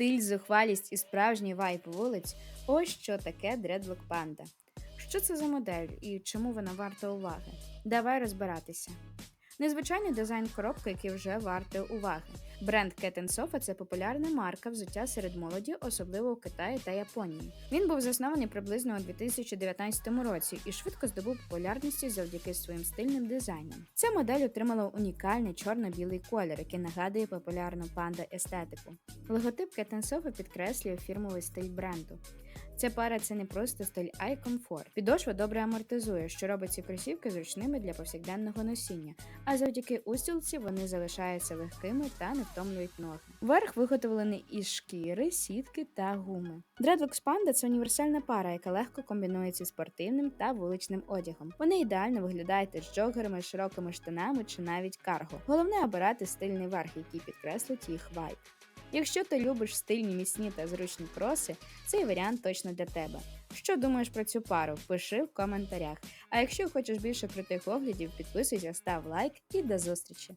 Стиль, зухвалість і справжній вайб вулиць ось що таке Dreadlock Panda. Що це за модель і чому вона варта уваги? Давай розбиратися. Незвичайний дизайн коробки, який вже варте уваги. Бренд Cat Sofa – це популярна марка взуття серед молоді, особливо у Китаї та Японії. Він був заснований приблизно у 2019 році і швидко здобув популярності завдяки своїм стильним дизайнам. Ця модель отримала унікальний чорно-білий колір, який нагадує популярну панда естетику. Логотип Cat Sofa підкреслює фірмовий стиль бренду. Ця пара це не просто стиль, а й комфорт. Підошва добре амортизує, що робить ці кросівки зручними для повсякденного носіння, а завдяки устілці вони залишаються легкими та не втомлюють ноги. Верх виготовлений із шкіри, сітки та гуми. Dreadlocks Panda – це універсальна пара, яка легко комбінується з спортивним та вуличним одягом. Вони ідеально виглядають із джогерами, широкими штанами чи навіть карго. Головне обирати стильний верх, який підкреслить їх вайб. Якщо ти любиш стильні, міцні та зручні кроси, цей варіант точно для тебе. Що думаєш про цю пару? Пиши в коментарях. А якщо хочеш більше крутих оглядів, підписуйся, став лайк і до зустрічі!